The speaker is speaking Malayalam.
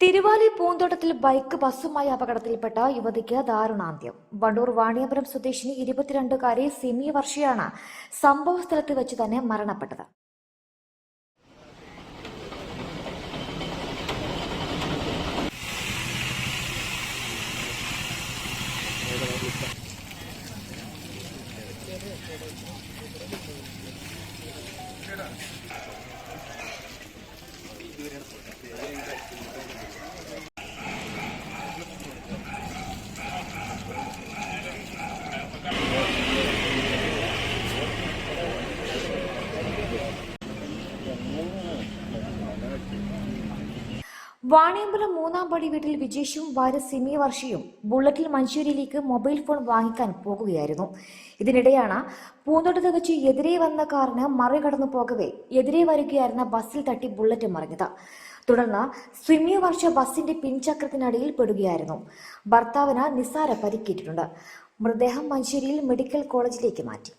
തിരുവാലി പൂന്തോട്ടത്തിൽ ബൈക്ക് ബസ്സുമായി അപകടത്തിൽപ്പെട്ട യുവതിക്ക് ദാരുണാന്ത്യം. വണ്ടൂർ വാണിയപുരം സ്വദേശിനി ഇരുപത്തിരണ്ടുകാരി സിമി വർഷയാണ് സംഭവ സ്ഥലത്ത് വെച്ച് തന്നെ മരണപ്പെട്ടത്. വാണിയമ്പലം മൂന്നാം പടി വീട്ടിൽ വിജേഷും ഭാര്യ സിമി വർഷിയും ബുള്ളറ്റിൽ മഞ്ചേരിയിലേക്ക് മൊബൈൽ ഫോൺ വാങ്ങിക്കാൻ പോകുകയായിരുന്നു. ഇതിനിടെയാണ് പൂന്തോട്ടത്ത് വെച്ച് എതിരെ വന്ന കാറിന് മറികടന്നു പോകവേ എതിരെ വരികയായിരുന്ന ബസ്സിൽ തട്ടി ബുള്ളറ്റ് മറിഞ്ഞത്. തുടർന്ന് സിമി വർഷ ബസിന്റെ പിൻചക്രത്തിനടിയിൽ പെടുകയായിരുന്നു. ഭർത്താവിന് നിസ്സാര പരിക്കേറ്റിട്ടുണ്ട്. മൃതദേഹം മഞ്ചേരിയിൽ മെഡിക്കൽ കോളേജിലേക്ക് മാറ്റി.